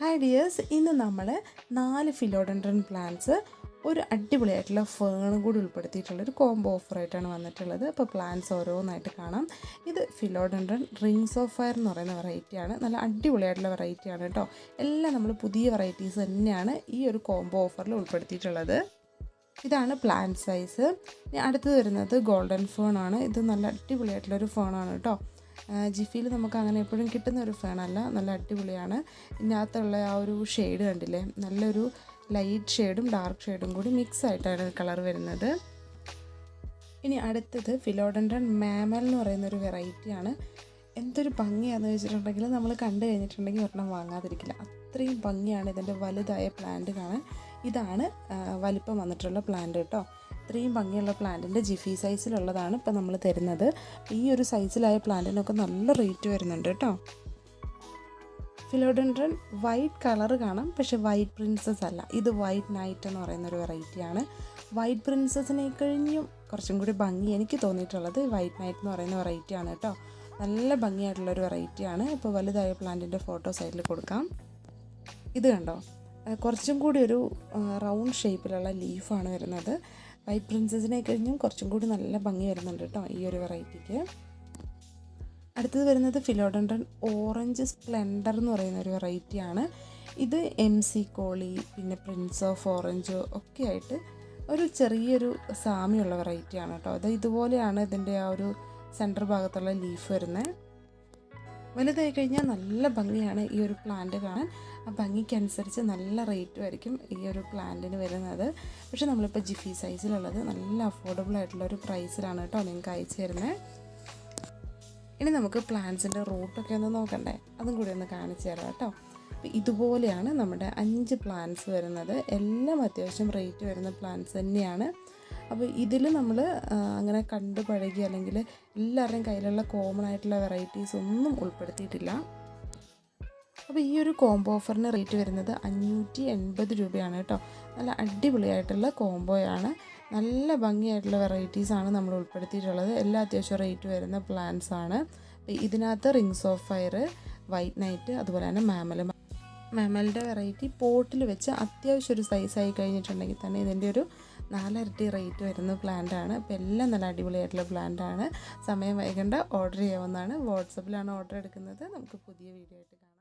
Hi ഇന്ന് നമ്മൾ നാല് ഫിലോഡൻഡ്രൻ പ്ലാന്റ്സ് ഒരു അടിപൊളിയായിട്ടുള്ള ഫേണും കൂടി ഉൾപ്പെടുത്തിയിട്ടുള്ള ഒരു കോംബോ ഓഫറായിട്ടാണ് വന്നിട്ടുള്ളത്. അപ്പോൾ പ്ലാന്റ്സ് ഓരോന്നായിട്ട് കാണാം. ഇത് ഫിലോഡൻഡ്രൻ റിങ്സ് ഓഫ് ഫയർ എന്ന് പറയുന്ന വെറൈറ്റിയാണ് നല്ല അടിപൊളിയായിട്ടുള്ള വെറൈറ്റിയാണ് കേട്ടോ എല്ലാം നമ്മൾ പുതിയ വെറൈറ്റീസ് തന്നെയാണ് ഈ ഒരു കോംബോ ഓഫറിൽ ഉൾപ്പെടുത്തിയിട്ടുള്ളത്. ഇതാണ് പ്ലാന്റ് സൈസ് അടുത്തത് വരുന്നത് ഗോൾഡൻ ഫേൺ ആണ്. ഇത് നല്ല അടിപൊളിയായിട്ടുള്ളൊരു ഫേണാണ് കേട്ടോ ജിഫിയിൽ നമുക്ക് അങ്ങനെ എപ്പോഴും കിട്ടുന്ന ഒരു ഫേണല്ല നല്ല അടിപൊളിയാണ്. ഇതിനകത്തുള്ള ആ ഒരു ഷെയ്ഡ് കണ്ടില്ലേ? നല്ലൊരു ലൈറ്റ് ഷെയ്ഡും ഡാർക്ക് ഷെയ്ഡും കൂടി മിക്സ് ആയിട്ടാണ് കളർ വരുന്നത്. ഇനി അടുത്തത് ഫിലോഡൻഡ്രൻ മാമൽ എന്ന് പറയുന്ന ഒരു വെറൈറ്റിയാണ് എന്തൊരു ഭംഗിയാണെന്ന് വെച്ചിട്ടുണ്ടെങ്കിൽ നമ്മൾ കണ്ടു കഴിഞ്ഞിട്ടുണ്ടെങ്കിൽ ഒരെണ്ണം വാങ്ങാതിരിക്കില്ല. അത്രയും ഭംഗിയാണ് ഇതിന്റെ വലുതായ പ്ലാന്റ് കാണാൻ. ഇതാണ് വലിപ്പം വന്നിട്ടുള്ള പ്ലാന്റ് കേട്ടോ. ഇത്രയും ഭംഗിയുള്ള പ്ലാന്റിന്റെ ജിഫി സൈസിലുള്ളതാണ് ഇപ്പോൾ നമ്മൾ തരുന്നത്. ഈ ഒരു സൈസിലായ പ്ലാന്റിനൊക്കെ നല്ല റേറ്റ് വരുന്നുണ്ട് കേട്ടോ. ഫിലോഡൻഡ്രൻ വൈറ്റ് കളർ കാണാം. പക്ഷേ വൈറ്റ് പ്രിൻസസ് അല്ല. ഇത് വൈറ്റ് നൈറ്റ് എന്ന് പറയുന്ന ഒരു വെറൈറ്റിയാണ് വൈറ്റ് പ്രിൻസസിനെ കഴിഞ്ഞും കുറച്ചും കൂടി ഭംഗി എനിക്ക് തോന്നിയിട്ടുള്ളത് വൈറ്റ് നൈറ്റ് എന്ന് പറയുന്ന വെറൈറ്റിയാണ് കേട്ടോ. നല്ല ഭംഗിയായിട്ടുള്ളൊരു വെറൈറ്റിയാണ് ഇപ്പോൾ വലുതായ പ്ലാന്റിന്റെ ഫോട്ടോ സൈഡിൽ കൊടുക്കാം. ഇത് കണ്ടോ? കുറച്ചും കൂടി ഒരു റൗണ്ട് ഷേപ്പിലുള്ള ലീഫാണ് വരുന്നത്. വൈറ്റ് പ്രിൻസസിനെ കഴിഞ്ഞും കുറച്ചും കൂടി നല്ല ഭംഗി വരുന്നുണ്ട് കേട്ടോ ഈ ഒരു വെറൈറ്റിക്ക് അടുത്തത് വരുന്നത് ഫിലോഡൻഡ്രൻ ഓറഞ്ച് സ്പ്ലെൻഡർ എന്ന് പറയുന്ന ഒരു വെറൈറ്റിയാണ് ഇത് എം സി കോളി പിന്നെ പ്രിൻസ് ഓഫ് ഓറഞ്ച് ഒക്കെ ആയിട്ട് ഒരു ചെറിയൊരു സാമ്യമുള്ള വെറൈറ്റിയാണ് കേട്ടോ. അത് ഇതുപോലെയാണ് ഇതിന്റെ ആ ഒരു സെന്റർ ഭാഗത്തുള്ള ലീഫ് വരുന്നത്. വലുതായി കഴിഞ്ഞാൽ നല്ല ഭംഗിയാണ് ഈ ഒരു പ്ലാന്റ് കാണാൻ. ആ ഭംഗിക്കനുസരിച്ച് നല്ല റേറ്റും ആയിരിക്കും ഈ ഒരു പ്ലാന്റിന് വരുന്നത്. പക്ഷേ നമ്മളിപ്പോൾ ജിഫി സൈസിലുള്ളത് നല്ല അഫോർഡബിൾ ആയിട്ടുള്ള ഒരു പ്രൈസിലാണ് കേട്ടോ നിങ്ങൾക്ക് അയച്ചു തരുന്നത് ഇനി നമുക്ക് പ്ലാന്റ്സിന്റെ റൂട്ടൊക്കെ ഒന്ന് നോക്കണ്ടേ? അതും കൂടി ഒന്ന് കാണിച്ചു തരാം കേട്ടോ. ഇതുപോലെയാണ് നമ്മുടെ അഞ്ച് പ്ലാന്റ്സ് വരുന്നത്. എല്ലാം അത്യാവശ്യം റേറ്റ് വരുന്ന പ്ലാന്റ്സ് തന്നെയാണ്. അപ്പോൾ ഇതിൽ നമ്മൾ അങ്ങനെ കണ്ടു പഴകി അല്ലെങ്കിൽ എല്ലാവരുടെയും കയ്യിലുള്ള കോമൺ ആയിട്ടുള്ള വെറൈറ്റീസ് ഒന്നും ഉൾപ്പെടുത്തിയിട്ടില്ല. അപ്പോൾ ഈ ഒരു കോംബോ ഓഫറിന് റേറ്റ് വരുന്നത് അഞ്ഞൂറ്റി എൺപത് രൂപയാണ് കേട്ടോ. നല്ല അടിപൊളിയായിട്ടുള്ള കോംബോയാണ് നല്ല ഭംഗിയായിട്ടുള്ള വെറൈറ്റീസാണ് നമ്മൾ ഉൾപ്പെടുത്തിയിട്ടുള്ളത്. എല്ലാ അത്യാവശ്യം റേറ്റ് വരുന്ന പ്ലാന്റ്സ് ആണ്. ഇതിനകത്ത് rings of fire white night അതുപോലെ തന്നെ മാമൽ മാമലിന്റെ വെറൈറ്റി പോട്ടിൽ വെച്ച് അത്യാവശ്യം ഒരു സൈസായി കഴിഞ്ഞിട്ടുണ്ടെങ്കിൽ തന്നെ ഇതിന്റെ ഒരു നാലരട്ടി റേറ്റ് വരുന്ന പ്ലാന്റാണ് ആണ്. അപ്പോൾ എല്ലാം നല്ല അടിപൊളിയായിട്ടുള്ള പ്ലാന്റാണ് സമയം വൈകേണ്ട ഓർഡർ ചെയ്യാവുന്നതാണ്. വാട്സപ്പിലാണ് ഓർഡർ എടുക്കുന്നത്. നമുക്ക് പുതിയ വീഡിയോ ആയിട്ട് കാണാം.